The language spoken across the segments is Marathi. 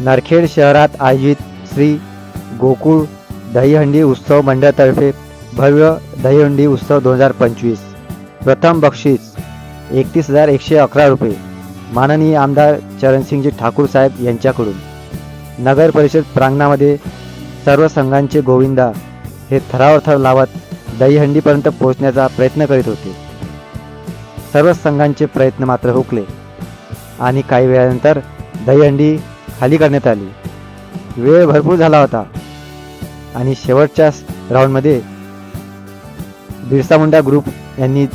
नरखेड शहरात आयोजित श्री गोकुळ दहीहंडी उत्सव मंडळातर्फे भव्य दहीहंडी उत्सव दोन हजार पंचवीस. प्रथम बक्षीस एकतीस हजार एकशे अकरा रुपये. माननीय आमदार चरणसिंगजी ठाकूर साहेब यांच्याकडून. नगर परिषद प्रांगणामध्ये सर्व संघांचे गोविंदा हे थरावर थर लावत दहीहंडीपर्यंत पोहोचण्याचा प्रयत्न करीत होते. सर्व संघांचे प्रयत्न मात्र हुकले. आणि काही वेळानंतर दहीहंडी खाली करण्यात आली. वेळ भरपूर झाला होता. आणि शेवटच्या राऊंडमध्ये बिरसा मुंडा ग्रुप यांनी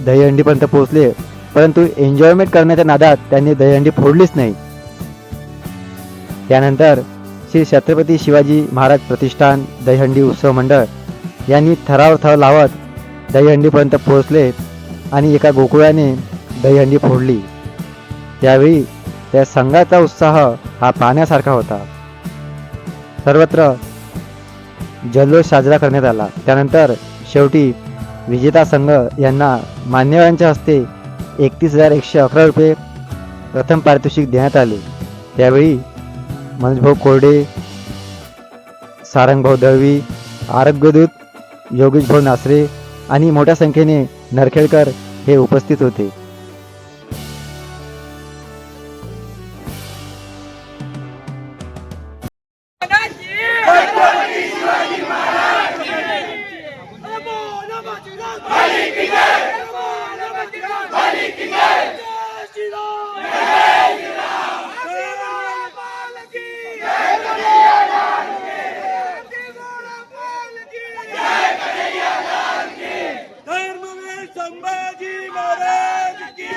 दहीहंडीपर्यंत पोहोचले. परंतु एन्जॉयमेंट करण्याच्या नादात त्यांनी दहीहंडी फोडलीच नाही. त्यानंतर श्री छत्रपती शिवाजी महाराज प्रतिष्ठान दहीहंडी उत्सव मंडळ यांनी थरावर थर लावत दहीहंडीपर्यंत पोहोचले आणि एका गोकुळाने दहीहंडी फोडली. त्यावेळी त्या संघाचा उत्साह हा पाहण्यासारखा होता. सर्वत्र जल्लोष साजरा करण्यात आला. त्यानंतर शेवटी विजेता संघ यांना मान्यवरांच्या हस्ते एकतीस हजार एकशे अकरा रुपये प्रथम पारितोषिक देण्यात आले. त्यावेळी मनोजभाऊ कोरडे सारंगभाऊ दळवी आरोग्यदूत योगेशभाऊ नासरे आणि मोठ्या संख्येने नरखेडकर हे उपस्थित होते. संभाजी महाराज की